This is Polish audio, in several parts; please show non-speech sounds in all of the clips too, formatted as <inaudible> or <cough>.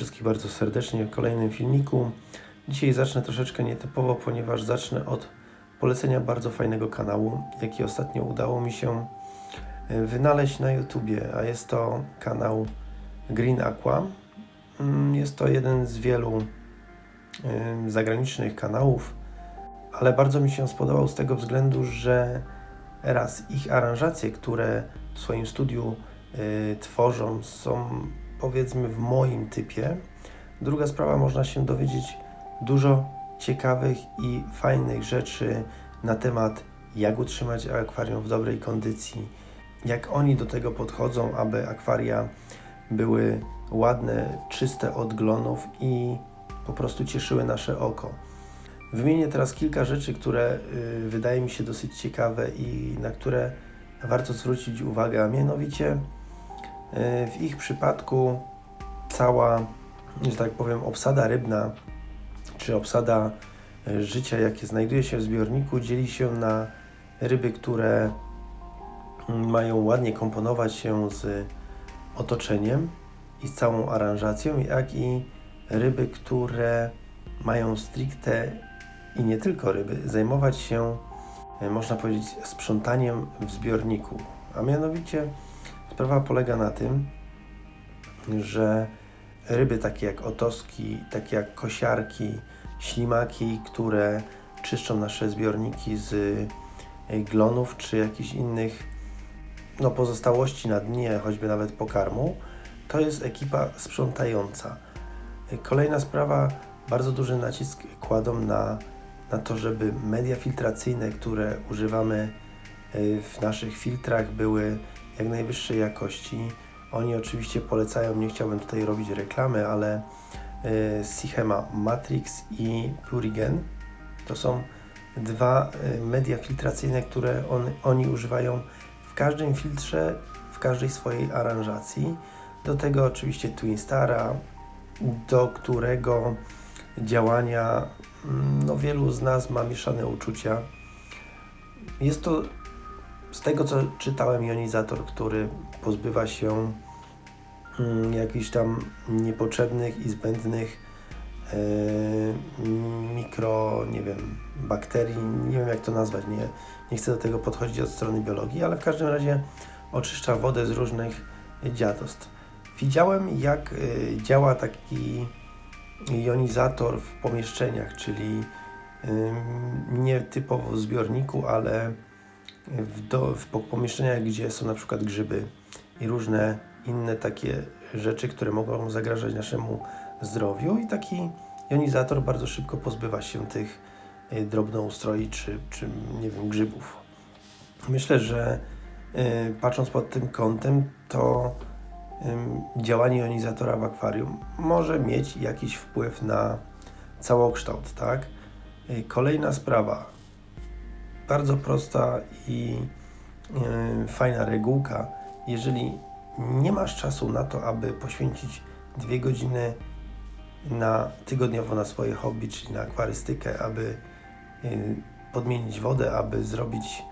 Wszystkich bardzo serdecznie w kolejnym filmiku. Dzisiaj zacznę troszeczkę nietypowo, ponieważ zacznę od polecenia bardzo fajnego kanału, jaki ostatnio udało mi się e, wynaleźć na YouTubie, a jest to kanał Green Aqua. Mm, Jest to jeden z wielu zagranicznych kanałów, ale bardzo mi się spodobał z tego względu, że raz ich aranżacje, które w swoim studiu y, tworzą, są powiedzmy w moim typie. Druga sprawa, można się dowiedzieć dużo ciekawych i fajnych rzeczy na temat, jak utrzymać akwarium w dobrej kondycji, jak oni do tego podchodzą, aby akwaria były ładne, czyste od glonów i po prostu cieszyły nasze oko. Wymienię teraz kilka rzeczy, które y, wydaje mi się dosyć ciekawe i na które warto zwrócić uwagę, a mianowicie w ich przypadku cała, że tak powiem, obsada rybna czy obsada y, życia, jakie znajduje się w zbiorniku, dzieli się na ryby, które mm, mają ładnie komponować się z otoczeniem i z całą aranżacją, jak i ryby, które mają stricte i nie tylko ryby, zajmować się, e, można powiedzieć, sprzątaniem w zbiorniku. A mianowicie sprawa polega na tym, że ryby takie jak otoski, takie jak kosiarki, ślimaki, które czyszczą nasze zbiorniki z e, glonów czy jakichś innych no, pozostałości na dnie, choćby nawet pokarmu, to jest ekipa sprzątająca. E, Kolejna sprawa, bardzo duży nacisk kładą na, na to, żeby media filtracyjne, które używamy y, w naszych filtrach, były jak najwyższej jakości. Oni oczywiście polecają, nie chciałbym tutaj robić reklamy, ale y, Sichema Matrix i Plurigen to są dwa y, media filtracyjne, które on, oni używają w każdym filtrze, w każdej swojej aranżacji. Do tego oczywiście Twin Stara, do którego działania mm, no, wielu z nas ma mieszane uczucia. Jest to z tego co czytałem jonizator, który pozbywa się mm, jakichś tam niepotrzebnych i zbędnych e, mikro, nie wiem, bakterii, nie wiem jak to nazwać, nie, nie chcę do tego podchodzić od strony biologii, ale w każdym razie oczyszcza wodę z różnych dziadostw. Widziałem jak y, działa taki jonizator w pomieszczeniach, czyli ym, nie typowo w zbiorniku, ale w, do, w po- pomieszczeniach, gdzie są na przykład grzyby i różne inne takie rzeczy, które mogą zagrażać naszemu zdrowiu i taki jonizator bardzo szybko pozbywa się tych y, drobnoustroi czy, czy nie wiem, grzybów. Myślę, że y, patrząc pod tym kątem, to ym, działanie jonizatora w akwarium może mieć jakiś wpływ na całokształt, tak? Y, Kolejna sprawa, bardzo prosta i y, fajna regułka. Jeżeli nie masz czasu na to, aby poświęcić dwie godziny na tygodniowo na swoje hobby, czyli na akwarystykę, aby y, podmienić wodę, aby zrobić,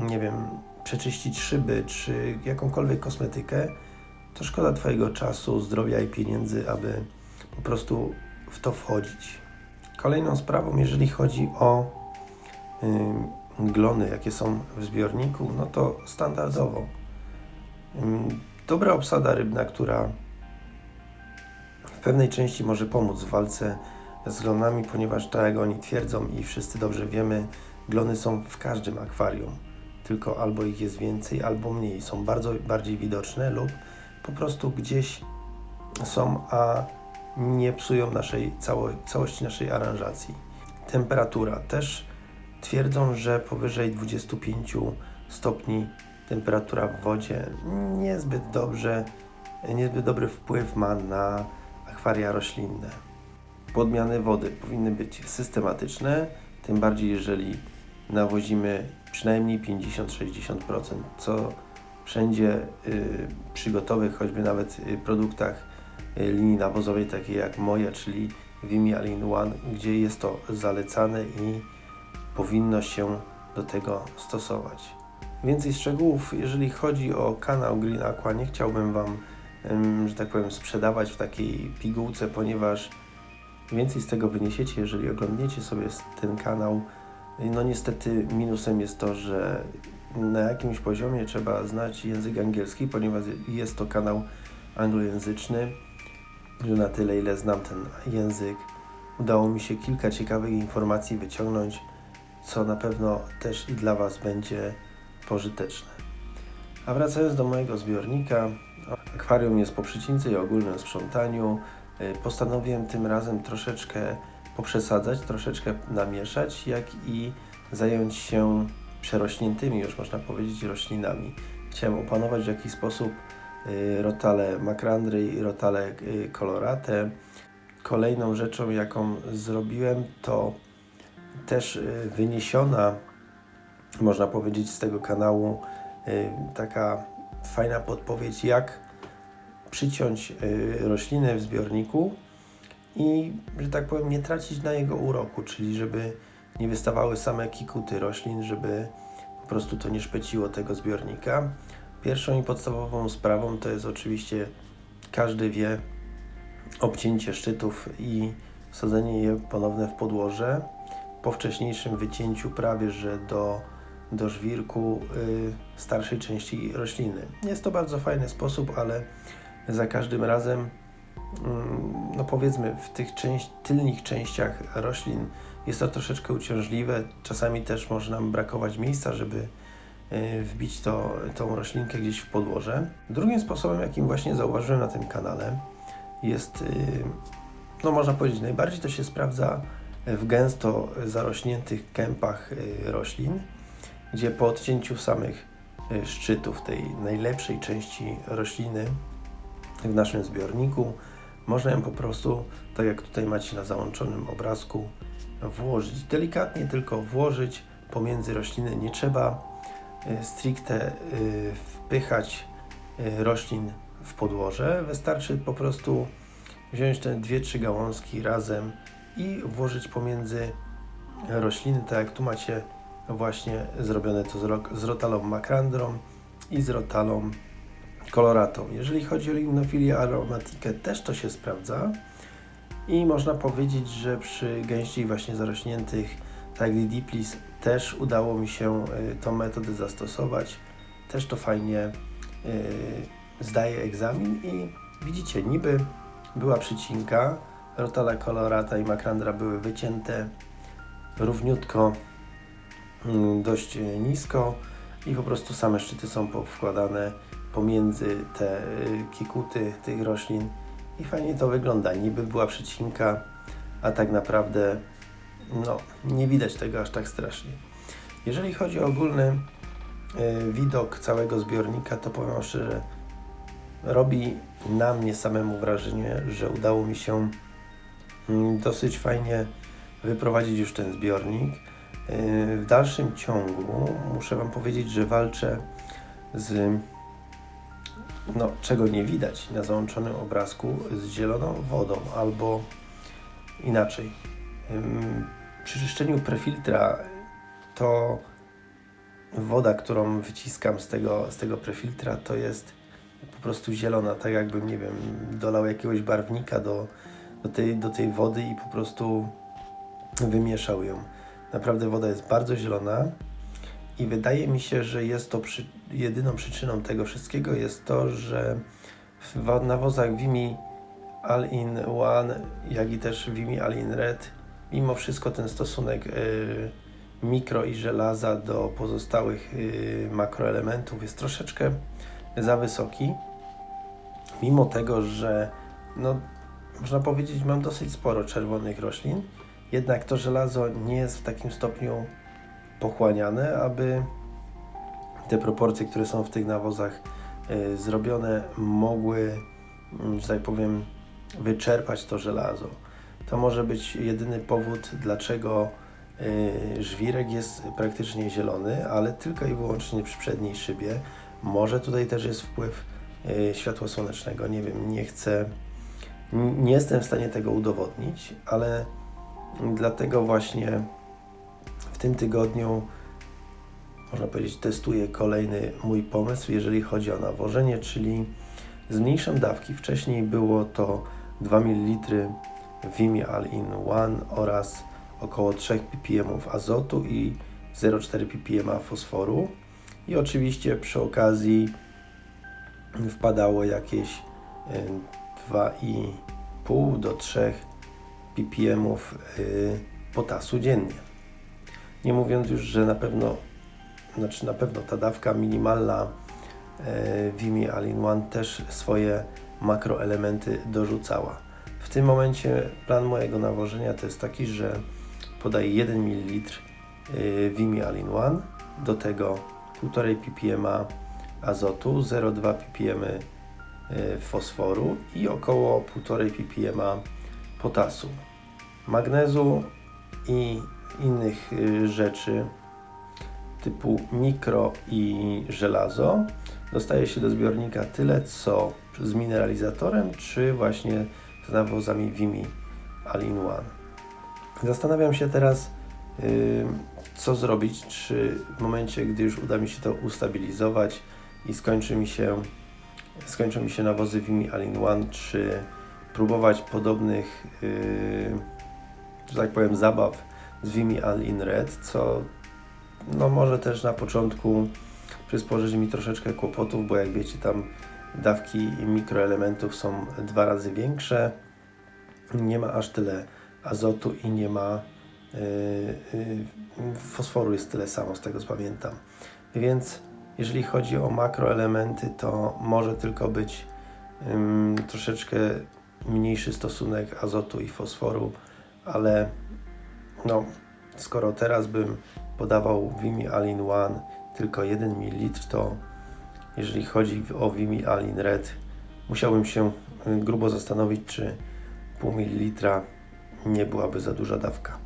nie wiem, przeczyścić szyby, czy jakąkolwiek kosmetykę, to szkoda Twojego czasu, zdrowia i pieniędzy, aby po prostu w to wchodzić. Kolejną sprawą, jeżeli chodzi o ym, glony, jakie są w zbiorniku, no to standardowo. Dobra obsada rybna, która w pewnej części może pomóc w walce z glonami, ponieważ tak jak oni twierdzą i wszyscy dobrze wiemy, glony są w każdym akwarium, tylko albo ich jest więcej, albo mniej, są bardzo bardziej widoczne lub po prostu gdzieś są, a nie psują naszej cało, całości naszej aranżacji. Temperatura też twierdzą, że powyżej 25 stopni temperatura w wodzie niezbyt dobrze, niezbyt dobry wpływ ma na akwaria roślinne. Podmiany wody powinny być systematyczne, tym bardziej jeżeli nawozimy przynajmniej 50-60%, co wszędzie y, przy gotowych, choćby nawet y, produktach y, linii nawozowej, takiej jak moja, czyli Vimy All One, gdzie jest to zalecane i powinno się do tego stosować. Więcej szczegółów, jeżeli chodzi o kanał Green Aqua, nie chciałbym Wam że tak powiem, sprzedawać w takiej pigułce, ponieważ więcej z tego wyniesiecie, jeżeli oglądniecie sobie ten kanał. No niestety minusem jest to, że na jakimś poziomie trzeba znać język angielski, ponieważ jest to kanał anglojęzyczny, na tyle ile znam ten język, udało mi się kilka ciekawych informacji wyciągnąć, co na pewno też i dla Was będzie pożyteczne. A wracając do mojego zbiornika, akwarium jest po przycince i ogólnym sprzątaniu. Y, Postanowiłem tym razem troszeczkę poprzesadzać, troszeczkę namieszać, jak i zająć się przerośniętymi, już można powiedzieć, roślinami. Chciałem opanować w jakiś sposób y, rotale makrandry i rotale y, colorate. Kolejną rzeczą, jaką zrobiłem, to też y, wyniesiona, można powiedzieć, z tego kanału y, taka fajna podpowiedź, jak przyciąć y, roślinę w zbiorniku i, że tak powiem, nie tracić na jego uroku, czyli żeby nie wystawały same kikuty roślin, żeby po prostu to nie szpeciło tego zbiornika. Pierwszą i podstawową sprawą to jest oczywiście, każdy wie, obcięcie szczytów i wsadzenie je ponowne w podłoże. Po wcześniejszym wycięciu prawie że do, do żwirku y, starszej części rośliny. Jest to bardzo fajny sposób, ale za każdym razem, mm, no powiedzmy, w tych część, tylnych częściach roślin jest to troszeczkę uciążliwe. Czasami też może nam brakować miejsca, żeby y, wbić to, tą roślinkę gdzieś w podłoże. Drugim sposobem, jakim właśnie zauważyłem na tym kanale, jest, y, no można powiedzieć, najbardziej to się sprawdza w gęsto zarośniętych kępach y, roślin, gdzie po odcięciu samych y, szczytów tej najlepszej części rośliny w naszym zbiorniku można ją po prostu, tak jak tutaj macie na załączonym obrazku, włożyć. Delikatnie tylko włożyć pomiędzy rośliny. Nie trzeba y, stricte wpychać roślin w podłoże. Wystarczy po prostu wziąć te dwie, trzy gałązki razem i włożyć pomiędzy rośliny, tak jak tu macie właśnie zrobione to z, ro- z rotalą makrandrą i z rotalą koloratą. Jeżeli chodzi o limnofilię aromatikę, też to się sprawdza i można powiedzieć, że przy gęściej właśnie zarośniętych, tak Diplis, też udało mi się y, tą metodę zastosować. Też to fajnie y, zdaje egzamin i widzicie, niby była przycinka, rotala kolorata i makrandra były wycięte równiutko, mm, dość y, nisko i po prostu same szczyty są wkładane pomiędzy te y, kikuty tych roślin i fajnie to wygląda. Niby była przycinka, a tak naprawdę no, nie widać tego aż tak strasznie. Jeżeli chodzi o ogólny y, widok całego zbiornika, to powiem szczerze, robi na mnie samemu wrażenie, że udało mi się dosyć fajnie wyprowadzić już ten zbiornik. Yy, W dalszym ciągu muszę Wam powiedzieć, że walczę z no, czego nie widać na załączonym obrazku, z zieloną wodą albo inaczej. Przy czyszczeniu prefiltra to woda, którą wyciskam z tego, z tego prefiltra, to jest po prostu zielona, tak jakbym, nie wiem, dolał jakiegoś barwnika do, do, tej, do tej wody i po prostu wymieszał ją. Naprawdę woda jest bardzo zielona i wydaje mi się, że jest to przy, jedyną przyczyną tego wszystkiego jest to, że w nawozach Vimy All-in One, jak i też Vimy All-in Red, mimo wszystko ten stosunek y, mikro i żelaza do pozostałych y, makroelementów jest troszeczkę za wysoki. Mimo tego, że no, można powiedzieć, mam dosyć sporo czerwonych roślin, jednak to żelazo nie jest w takim stopniu pochłaniane, aby te proporcje, które są w tych nawozach y, zrobione, mogły, mm, że tak powiem, wyczerpać to żelazo. To może być jedyny powód, dlaczego y, żwirek jest praktycznie zielony, ale tylko i wyłącznie przy przedniej szybie. Może tutaj też jest wpływ y, światła słonecznego, nie wiem, nie chcę, nie jestem w stanie tego udowodnić, ale dlatego właśnie w tym tygodniu można powiedzieć, testuję kolejny mój pomysł, jeżeli chodzi o nawożenie, czyli Zmniejszam dawki. Wcześniej było to 2 ml Vimy All-in-One oraz około 3 ppm azotu i 0,4 ppm fosforu. I oczywiście przy okazji wpadało jakieś 2,5 do 3 ppm y, potasu dziennie. Nie mówiąc już, że na pewno, znaczy na pewno ta dawka minimalna Vimy All-in-One też swoje makroelementy dorzucała. W tym momencie plan mojego nawożenia to jest taki, że podaję 1 ml Vimy All-in-One, do tego 1,5 ppm azotu, 0,2 ppm fosforu i około 1,5 ppm potasu. Magnezu i innych y, rzeczy typu mikro i żelazo dostaje się do zbiornika tyle co z mineralizatorem czy właśnie z nawozami Vimy All-in-One. Zastanawiam się teraz y, co zrobić, czy w momencie, gdy już uda mi się to ustabilizować i skończy mi się, skończą mi się nawozy Vimy All-in-One, czy próbować podobnych, yy, że tak powiem, zabaw z Vimy All-in Red, co no może też na początku przysporzyć mi troszeczkę kłopotów, bo jak wiecie tam dawki mikroelementów są dwa razy większe, nie ma aż tyle azotu i nie ma yy, yy, fosforu jest tyle samo, z tego co pamiętam. Więc jeżeli chodzi o makroelementy, to może tylko być yy, troszeczkę mniejszy stosunek azotu i fosforu, ale no, skoro teraz bym podawał Vimy All-in One tylko 1 ml, to jeżeli chodzi o Vimy All-in Red, musiałbym się y, grubo zastanowić, czy pół mililitra nie byłaby za duża dawka.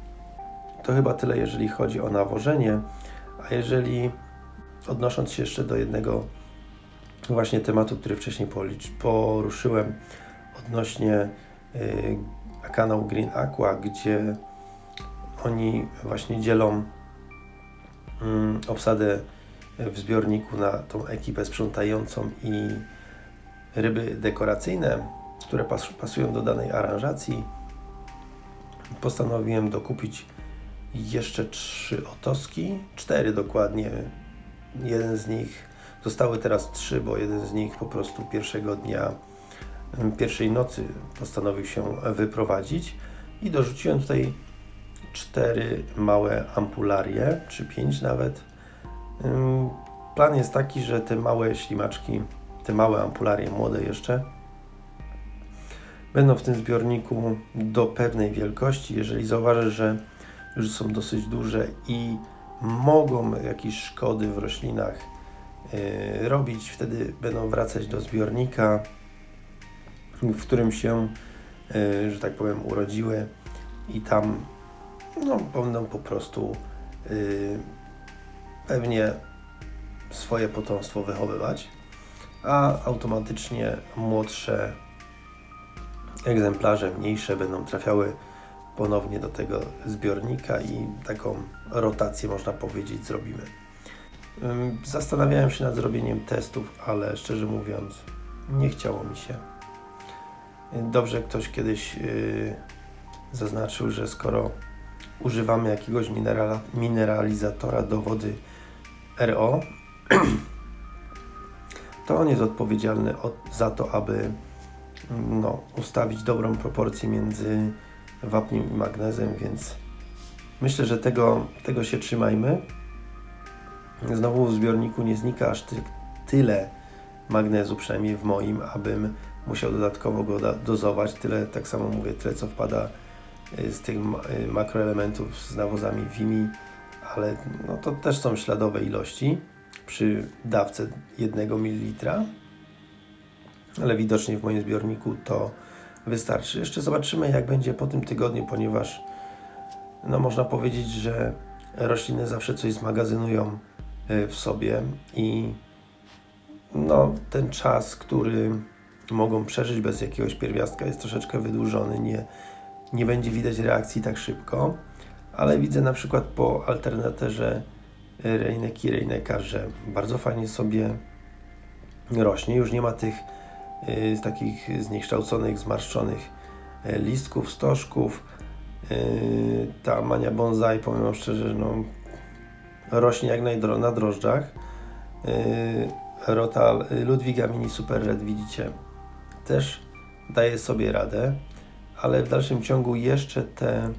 To chyba tyle, jeżeli chodzi o nawożenie, a jeżeli odnosząc się jeszcze do jednego właśnie tematu, który wcześniej poruszyłem odnośnie y, kanału Green Aqua, gdzie oni właśnie dzielą mm, obsadę w zbiorniku na tą ekipę sprzątającą i ryby dekoracyjne, które pas, pasują do danej aranżacji. Postanowiłem dokupić jeszcze trzy otoski, cztery dokładnie. Jeden z nich, zostały teraz trzy, bo jeden z nich po prostu pierwszego dnia, pierwszej nocy postanowił się wyprowadzić i dorzuciłem tutaj cztery małe ampularie, czy pięć nawet. Plan jest taki, że te małe ślimaczki, te małe ampularie, młode jeszcze, będą w tym zbiorniku do pewnej wielkości. Jeżeli zauważysz, że już są dosyć duże i mogą jakieś szkody w roślinach yy, robić, wtedy będą wracać do zbiornika, w którym się, yy, że tak powiem, urodziły i tam no, będą po prostu yy, pewnie swoje potomstwo wychowywać, a automatycznie młodsze egzemplarze, mniejsze, będą trafiały ponownie do tego zbiornika i taką rotację, można powiedzieć, zrobimy. Zastanawiałem się nad zrobieniem testów, ale szczerze mówiąc, nie chciało mi się. Dobrze ktoś kiedyś yy, zaznaczył, że skoro używamy jakiegoś minerala, mineralizatora do wody RO, <clears throat> to on jest odpowiedzialny od, za to, aby no, ustawić dobrą proporcję między wapniem i magnezem, więc myślę, że tego, tego się trzymajmy. Znowu w zbiorniku nie znika aż ty, tyle magnezu, przynajmniej w moim, abym musiał dodatkowo go dozować. Tyle, tak samo mówię, tyle co wpada Y, z tych y, makroelementów z nawozami Vimi, ale no to też są śladowe ilości przy dawce 1 ml, ale widocznie w moim zbiorniku to wystarczy. Jeszcze zobaczymy jak będzie po tym tygodniu, ponieważ no można powiedzieć, że rośliny zawsze coś zmagazynują y, w sobie i no, ten czas, który mogą przeżyć bez jakiegoś pierwiastka jest troszeczkę wydłużony, nie, nie będzie widać reakcji tak szybko, ale widzę na przykład po alternatorze Reineki Reineka, że bardzo fajnie sobie rośnie, już nie ma tych z takich zniekształconych, zmarszczonych y, listków, stożków. Y, Ta mania bonsai, powiem szczerze, no, rośnie jak na drożdżach. Y, Rotal y, Ludwiga Mini Super Red, widzicie, też daje sobie radę, ale w dalszym ciągu jeszcze te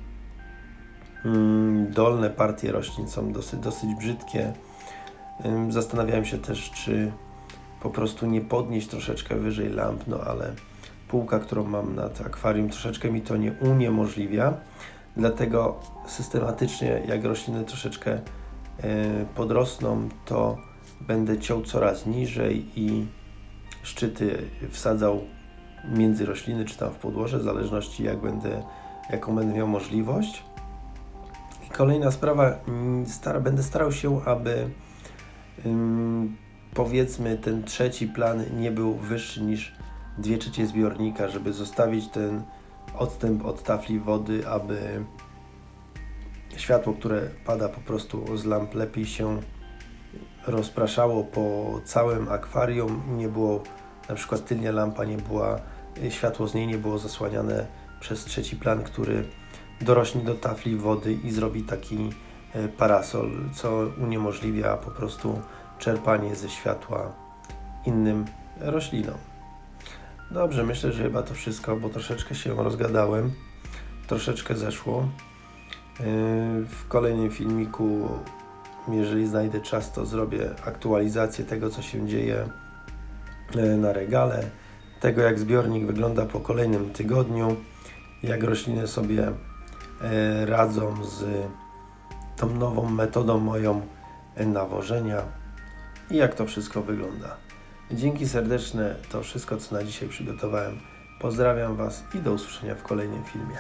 mm, dolne partie roślin są dosyć, dosyć brzydkie. Zastanawiałem się też, czy po prostu nie podnieść troszeczkę wyżej lamp, no ale półka, którą mam nad akwarium, troszeczkę mi to nie uniemożliwia. Dlatego systematycznie, jak rośliny troszeczkę e, podrosną, to będę ciął coraz niżej i szczyty wsadzał między rośliny, czy tam w podłoże, w zależności jak będę, jaką będę miał możliwość. I kolejna sprawa, mm, stara, będę starał się, aby powiedzmy ten trzeci plan nie był wyższy niż 2 trzecie zbiornika, żeby zostawić ten odstęp od tafli wody, aby światło, które pada po prostu z lamp lepiej się rozpraszało po całym akwarium, nie było na przykład tylnia lampa nie była, światło z niej nie było zasłaniane przez trzeci plan, który dorośnie do tafli wody i zrobi taki e, parasol, co uniemożliwia po prostu czerpanie ze światła innym roślinom. Dobrze, myślę, że chyba to wszystko, bo troszeczkę się rozgadałem, troszeczkę zeszło. Yy, W kolejnym filmiku, jeżeli znajdę czas, to zrobię aktualizację tego, co się dzieje yy, na regale, tego jak zbiornik wygląda po kolejnym tygodniu, jak rośliny sobie yy, radzą z tą nową metodą moją nawożenia i jak to wszystko wygląda. Dzięki serdeczne to wszystko, co na dzisiaj przygotowałem. Pozdrawiam Was i do usłyszenia w kolejnym filmie.